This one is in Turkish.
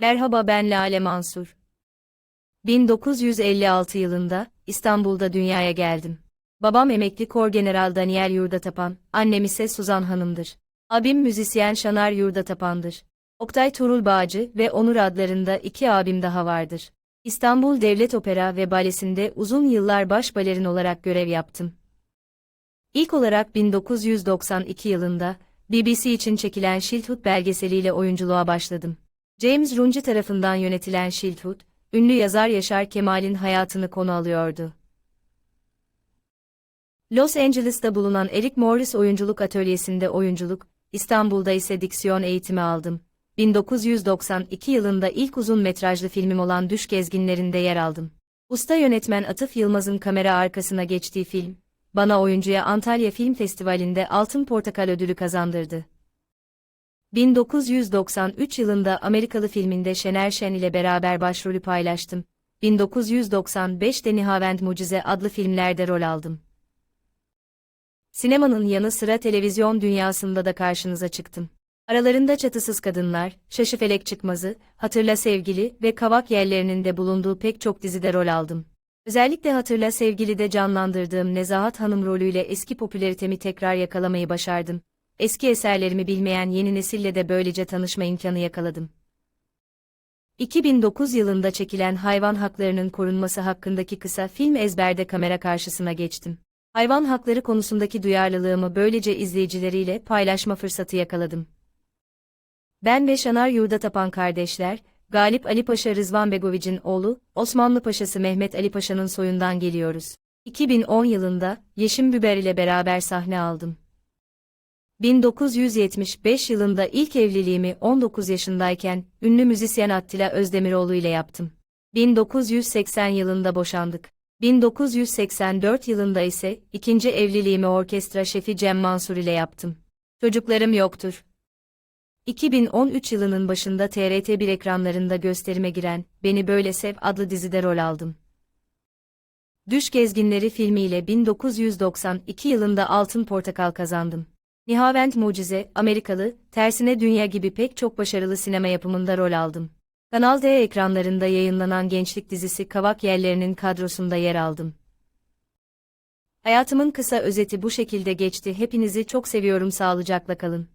Merhaba ben Lale Mansur. 1956 yılında İstanbul'da dünyaya geldim. Babam emekli Korgeneral Daniel Yurdatapan, annem ise Suzan Hanım'dır. Abim müzisyen Şanar Yurdatapan'dır. Oktay Tuğrul Bağcı ve Onur adlarında iki abim daha vardır. İstanbul Devlet Opera ve Balesi'nde uzun yıllar baş balerin olarak görev yaptım. İlk olarak 1992 yılında BBC için çekilen Shildhood belgeseliyle oyunculuğa başladım. James Runge tarafından yönetilen Shildhood, ünlü yazar Yaşar Kemal'in hayatını konu alıyordu. Los Angeles'ta bulunan Eric Morris Oyunculuk Atölyesi'nde oyunculuk, İstanbul'da ise diksiyon eğitimi aldım. 1992 yılında ilk uzun metrajlı filmim olan Düş Gezginlerinde yer aldım. Usta yönetmen Atıf Yılmaz'ın kamera arkasına geçtiği film, bana oyuncuya Antalya Film Festivali'nde Altın Portakal ödülü kazandırdı. 1993 yılında Amerikalı filminde Şener Şen ile beraber başrolü paylaştım. 1995'te Nihavend Mucize adlı filmlerde rol aldım. Sinemanın yanı sıra televizyon dünyasında da karşınıza çıktım. Aralarında Çatısız Kadınlar, Şaşıfelek Çıkmazı, Hatırla Sevgili ve Kavak Yerlerinin de bulunduğu pek çok dizide rol aldım. Özellikle Hatırla Sevgili'de canlandırdığım Nezahat Hanım rolüyle eski popülaritemi tekrar yakalamayı başardım. Eski eserlerimi bilmeyen yeni nesille de böylece tanışma imkanı yakaladım. 2009 yılında çekilen hayvan haklarının korunması hakkındaki kısa film ezberde kamera karşısına geçtim. Hayvan hakları konusundaki duyarlılığımı böylece izleyicileriyle paylaşma fırsatı yakaladım. Ben ve Şanar Yurdatapan kardeşler, Galip Ali Paşa Rızvan Begoviç'in oğlu, Osmanlı Paşası Mehmet Ali Paşa'nın soyundan geliyoruz. 2010 yılında Yeşim Biber ile beraber sahne aldım. 1975 yılında ilk evliliğimi 19 yaşındayken ünlü müzisyen Attila Özdemiroğlu ile yaptım. 1980 yılında boşandık. 1984 yılında ise ikinci evliliğimi orkestra şefi Cem Mansur ile yaptım. Çocuklarım yoktur. 2013 yılının başında TRT1 ekranlarında gösterime giren Beni Böyle Sev adlı dizide rol aldım. Düş Gezginleri filmiyle 1992 yılında Altın Portakal kazandım. Nihavend Mucize, Amerikalı, Tersine Dünya gibi pek çok başarılı sinema yapımında rol aldım. Kanal D ekranlarında yayınlanan gençlik dizisi Kavak Yerlerinin kadrosunda yer aldım. Hayatımın kısa özeti bu şekilde geçti. Hepinizi çok seviyorum. Sağlıcakla kalın.